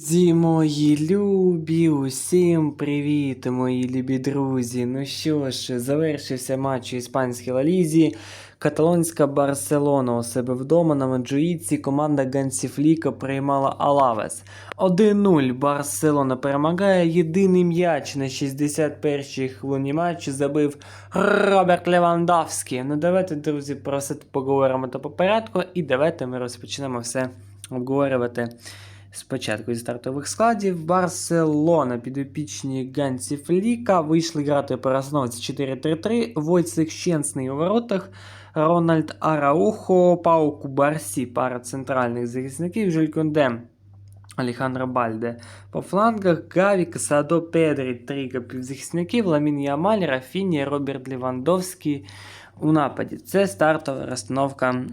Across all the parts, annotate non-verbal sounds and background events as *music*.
Зі мої любі, усім привіт, мої любі друзі. Ну що ж, завершився матч у іспанській лалізі. Каталонська Барселона у себе вдома на Маджуїці команда Гансіфліка приймала Алавес. 1-0 Барселона перемагає. Єдиний м'яч на 61-й хвилині матчу забив Роберт Левандовський. Ну давайте, друзі, про все поговоримо то по порядку, і давайте ми розпочнемо все обговорювати. Спочатку зі стартових складів Барселона підопічні Гансі Фліка вийшли грати по розновці 4-3-3, Войцех Щенсний у воротах, Рональд Араухо, Пау Кубарсі, пара центральних захисників, Жюль Конде, Алехандро Бальде. По флангах Гаві, Касадо, Педрі, трійка півзахисників, Ламін Ямаль, Рафіні, Роберт Лівандовський у нападі. Це стартова розстановка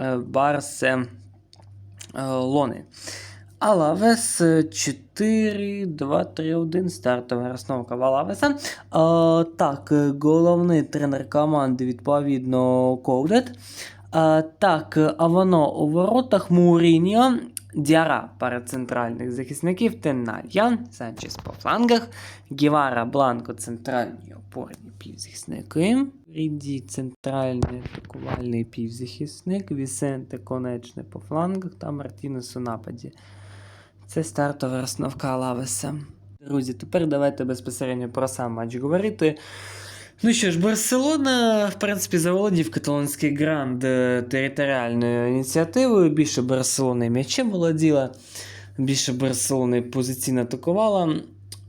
е, Барселони. Алавес 4, 2, 3, 1. Стартова розстановка в Алавеса. А, так, е, головний тренер команди, відповідно, Ковдет. А, так, а воно у воротах Муріньо, Діара пара центральних захисників, Тенальян, Санчес по флангах, Гівара, Бланко, центральні опорні півзахисники. Ріді центральний атакувальний півзахисник, Вісенте конечне по флангах та Мартінес у нападі. Це стартова розстановка Алавеса. Друзі, тепер давайте безпосередньо про сам матч говорити. Ну що ж, Барселона, в принципі, заволодів каталонський гранд е, територіальною ініціативою. Більше Барселони м'ячем володіла, більше Барселони позиційно атакувала.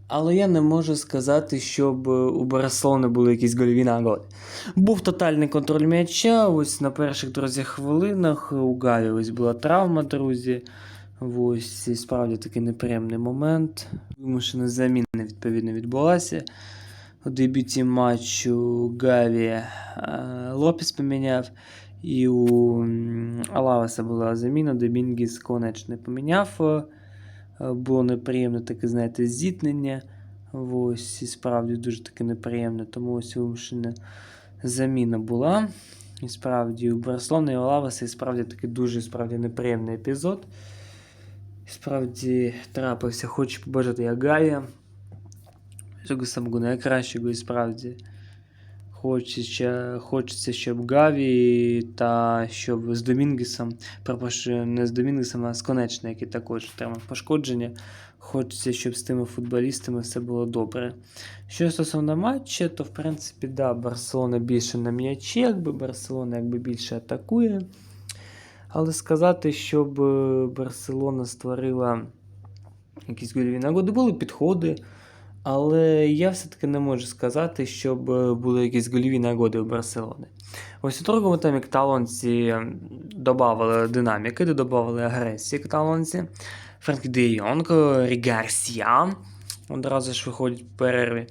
Але я не можу сказати, щоб у Барселони були якісь гольові нагоди. Був тотальний контроль м'яча. Ось на перших друзі хвилинах у Гаві ось була травма, друзі. Ось справді такий неприємний момент. Вимушена заміна відповідно відбулася. У дебюті матчу Гаві е, Лопес поміняв. І у м, Алавеса була заміна, Домінгіс конечно поміняв. Е, Було неприємне таке, знаєте, зіткнення. Ось, і справді дуже таке неприємне, тому ось вимушена заміна була. І справді у Барселони і у Алавеса і справді такий дуже справді неприємний епізод. Справді трапився, хочу побажати я Гаві. Цього самого найкращого і справді. Хочеться, хочеться, щоб Гаві та щоб з Домінгесом, перепрошую, не з Домінгесом, а з Конечним, який також отримав пошкодження. Хочеться, щоб з тими футболістами все було добре. Що стосовно матча, то в принципі, да, Барселона більше на м'ячі, якби Барселона якби більше атакує. Але сказати, щоб е, Барселона створила якісь гольові нагоди, були підходи. Але я все-таки не можу сказати, щоб е, були якісь гольові нагоди у Барселони. Ось у другому таймі каталонці додавали динаміки, додавали агресії каталонці. Френк Де Йонг, Рі одразу ж виходять в перерві.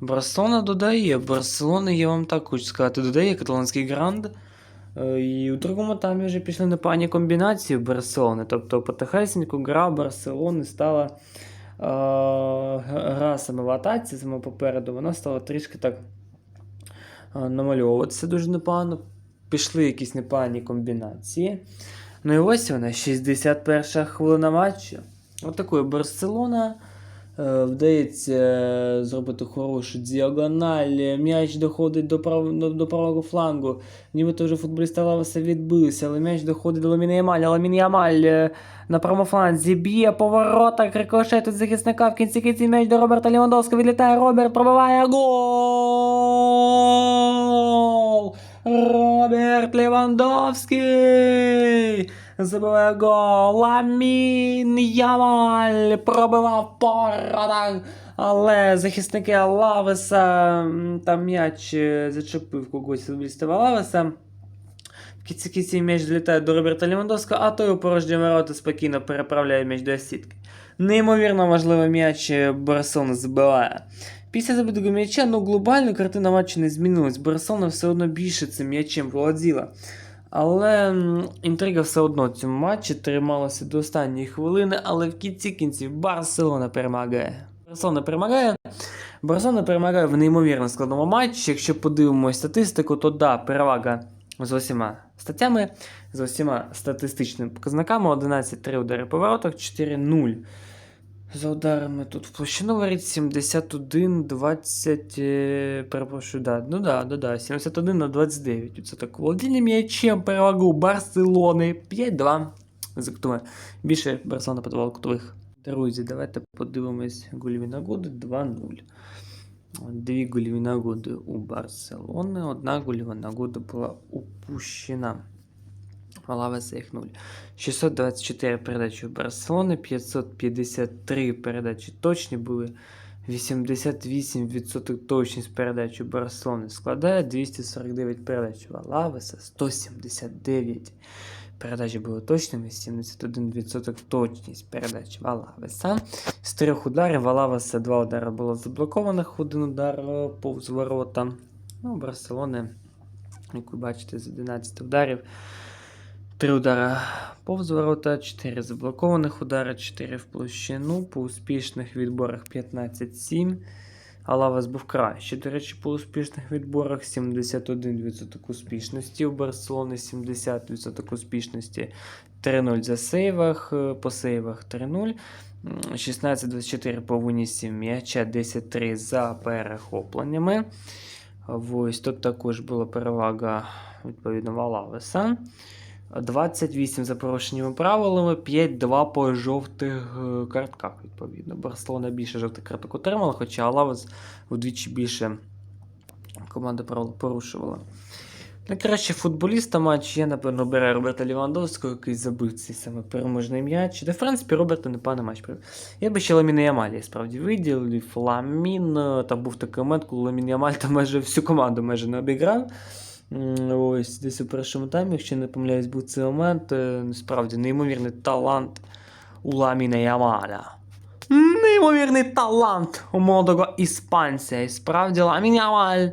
Барселона додає. Барселона, я вам так хочу сказати, додає каталонський гранд. Е, І у другому таймі вже пішли непогані комбінації в Барселони. Тобто потихесеньку гра Барселони стала е, гра саме в атаці, саме попереду, вона стала трішки так е, намальовуватися дуже непогано. Пішли якісь непогані комбінації. Ну і ось вона, 61 хвилина матчу. Отакою Барселона. Е, Вдається зробити хорошу діагональ. М'яч доходить до, прав... до, правого флангу. Нібито вже футболісти Лавеса відбилися, але м'яч доходить до Ламіна Ямаля. Ламін Ямаль е, на правому фланзі б'є поворота, рикошет від захисника. В кінці кінці м'яч до Роберта Лівандовського відлітає. Роберт пробиває гол! Роберт Лівандовський! Забиває гол. Ламін Ямаль пробивав поротах. Але захисники Лавеса там м'яч е, зачепив когось з футболістів Лавеса. В кінці кінці м'яч долітає до Роберта Лівандовського, а той у порожні ворота спокійно переправляє м'яч до сітки. Неймовірно важливий м'яч е, Барселона забиває. Після забитого м'яча, ну глобально картина матчу не змінилась. Барселона все одно більше цим м'ячем володіла. Але інтрига все одно в цьому матчі трималася до останньої хвилини, але в кінці кінців Барселона перемагає. Барселона перемагає. Барселона перемагає в неймовірно складному матчі. Якщо подивимося статистику, то да, перевага з усіма статтями, з усіма статистичними показниками: 11-3 удари по воротах, 4-0 За ударами тут в площину варить 71, 20, е, перепрошую, да, ну да, да, да, 71 на 29. Це так володіння м'ячем перевагу Барселони 5-2. Зактує. Більше Барселона подавала кутових. Друзі, давайте подивимось гольові нагоди 2-0. Дві гольові нагоди у Барселони, одна гольова нагода була упущена. Алавеса їх 0. 624 передачі у Барселони, 553 передачі точні були. 88% точність передач у Барселони складає 249 передач у Алавеса, 179 передачі були точними, 71% точність передач в Алавеса. З трьох ударів Алавеса два удари було заблокованих, один удар е, повз ворота. Ну, Барселони, як ви бачите, з 11 ударів. Три удара повз ворота, 4 заблокованих удара, 4 в площину. По успішних відборах 15-7. Алавес був краще. До речі, по успішних відборах 71% успішності. У Барселони 70% успішності. 3-0 за сейвах, по сейвах 3-0. 16-24 по винісі м'яча, 10-3 за перехопленнями. Ось тут також була перевага відповідно Алавеса. 28 за порушеннями правилами, 5-2 по жовтих е, картках, відповідно. Барселона більше жовтих карток отримала, хоча Алавес вдвічі більше команда правил порушувала. Найкраще футболіста матч я, напевно, беру Роберта Лівандовського, який забив цей саме переможний м'яч. Де, в принципі, Роберта непоганий матч провів. Я би ще Ламіна Ямалі справді виділив. Ламін. е, Там був такий момент, коли Ламін Ямаль там майже всю команду майже не обіграв. Ось десь у першому таймі, якщо не помиляюсь, був цей момент. е, Насправді неймовірний талант у Ламіна Ямаля. Неймовірний талант у молодого іспанця. І справді Ламін Ямаль.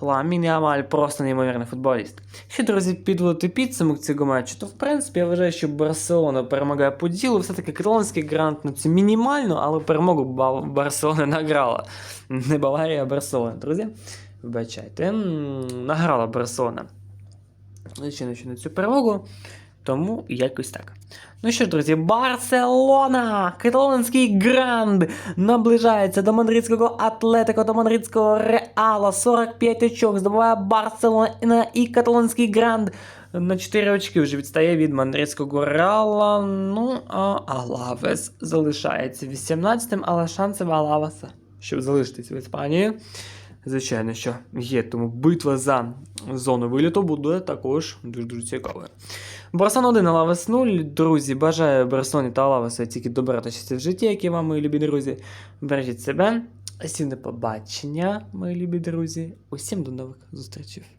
Ламін Ямаль просто неймовірний футболіст. Ще, друзі, підводити підсумок цього матчу, то в принципі я вважаю, що Барселона перемагає по ділу. Все-таки каталонський грант ну, це мінімально, але перемогу Барселона *laughs* награла. Не Баварія, а Барселона, друзі. Вибачайте. Награла Барселона. Звичайно, на цю перемогу. Тому якось так. Ну що ж, друзі, Барселона! Каталонський гранд наближається до мадридського Атлетико, до мадридського Реала. 45 очок здобуває Барселона і каталонський гранд. На 4 очки вже відстає від мадридського Реала. Ну, а Алавес залишається 18-м, але шанси в Алавеса, щоб залишитись в Іспанії. Звичайно, що є, тому битва за зону виліту буде також дуже-дуже цікавою. Барсон 1, Лавес 0. Друзі, бажаю Барселоні та Лавесу тільки добра та щастя в житті, які вам, мої любі друзі. Бережіть себе. Всім до побачення, мої любі друзі. Усім до нових зустрічей.